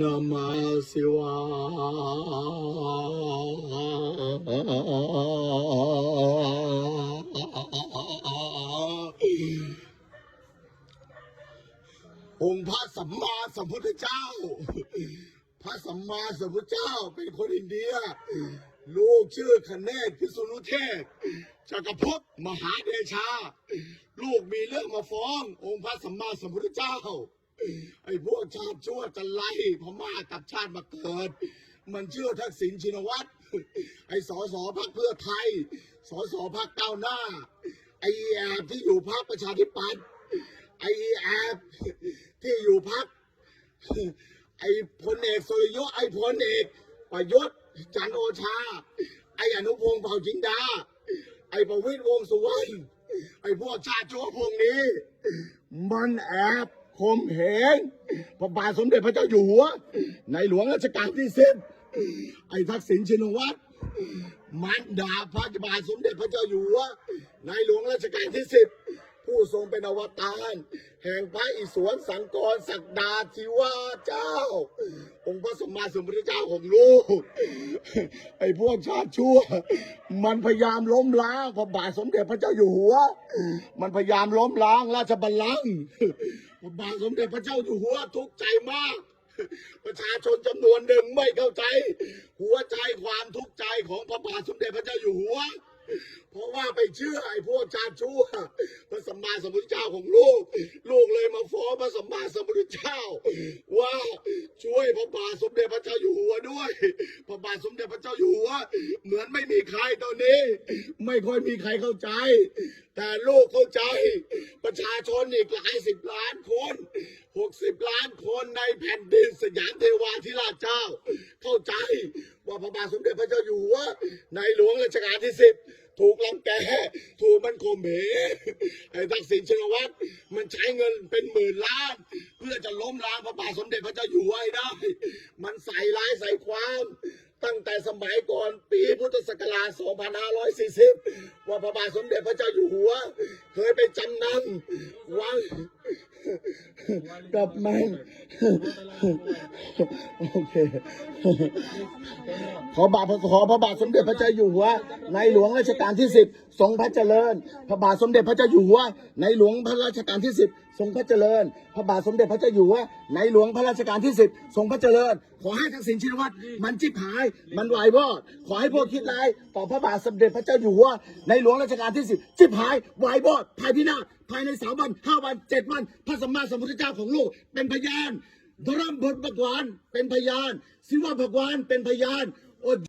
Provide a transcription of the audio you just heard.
นามาสิวาองค์พระสัมมาสัมพุทธเจ้า พระสัมมาสัมพุทธเจ้าเป็นคนอินเดีย ลูกชื่อคเนศพิสุนุเทศจักรภพมหาเดชา ลูกมีเรื่องมาฟ้อง องค์พระสัมมาสัมพุทธเจ้า ไอ้พวกชาติชั่วจะไล่พม่ากับชาติมาเกิด มันเชื่อทักษิณชินวัตรไอ้สอสอพักเพื่อไทย สอสอพักก้าวหน้า ไอ้แอบที่อยู่พักประชาธิปัตย์ไอ้แอบที่อยู่พักไอ้พลเอกสุริยะไอ้พลเอกประยุทธ์จันโอชา ไอ้อนุพงศ์เผ่าจินดา ไอ้ประวิตรวงสุวรรณไอ้พวกชาติชั่วพวกนี้ มันแอบ ข่มเหงพระบาทสมเด็จพระเจ้าอยู่หัว ในหลวงรัชกาลที่สิบไอ้ทักษิณชินวัตรมันดาพระบาทสมเด็จพระเจ้าอยู่หัว ในหลวงรัชกาลที่สิบผู้ทรงเป็นอวตารแห่งพระอิศวรสังกรศักดาธิวาเจ้า องค์พระสมมาสมพุทธเจ้าของลูก ไอ้พวกชาติชั่ว มันพยายามล้มล้างพระบาทสมเด็จพระเจ้าอยู่หัว มันพยายามล้มล้างราชบัลลังก์ บาทสมเด็จพระเจ้าอยู่หัวทุกข์ใจมาก ประชาชนจำนวนหนึ่งไม่เข้าใจ หัวใจความทุกข์ใจของพระบาทสมเด็จพระเจ้าอยู่หัว เพราะว่าไปเชื่อไอ้พวกชาติชั่วพระสัมมาสัมพุทธเจ้าของลูก ลูกเลยมาฟ้องพระสัมมาสัมพุทธเจ้า ว่าช่วยพระบาทสมเด็จพระเจ้าอยู่หัวด้วย พระบาทสมเด็จพระเจ้าอยู่หัวเหมือนไม่มีใครตอนนี้ ไม่ค่อยมีใครเข้าใจ แต่ลูกเข้าใจ ประชาชนอีกหลายสิบล้านคนหกสิบล้านคนในแผ่นดินสยามเทวาธิราชเจ้า เข้าใจว่าพระบาทสมเด็จพระเจ้าอยู่หัวในหลวงรัชกาลที่สิบ ถูกลังแกถูกมันข่มเหงไอ้ทักษิณชินวัตรมันใช้เงินเป็นหมื่นล้าน เพื่อจะล้มล้างพระบาทสมเด็จพระเจ้าอยู่หัวให้ได้ มันใส่ร้ายใส่ความตั้งแต่สมัยก่อนปีพุทธศักราช 2540 ว่าพระบาทสมเด็จพระเจ้าอยู่หัว เคยไปจำนำวังกับมัน โอเคขอบาทขอพระบาทสมเด็จพระเจ้าอยู่หัว ในหลวงรัชกาลที่สิบทรงพระเจริญ พระบาทสมเด็จพระเจ้าอยู่หัว ในหลวงพระราชกาลที่สิบทรงพระเจริญ พระบาทสมเด็จพระเจ้าอยู่หัว ในหลวงพระราชกาลที่สิบทรงพระเจริญ ขอให้ทักษิณชินวัตรมันจิบหาย มันวายวอด ขอให้พวกคิดร้ายต่อพระบาทสมเด็จพระเจ้าอยู่หัว ในหลวงรัชกาลที่สิบจิบหายวายวอดภายพินาศภายในสามวันห้าวันเจ็ดวัน พระสัมมาสัมพุทธเจ้าของโลกเป็นพยาน ธรรมบทพระกวานเป็นพยาน ศิวะพระกวานเป็นพยานโอ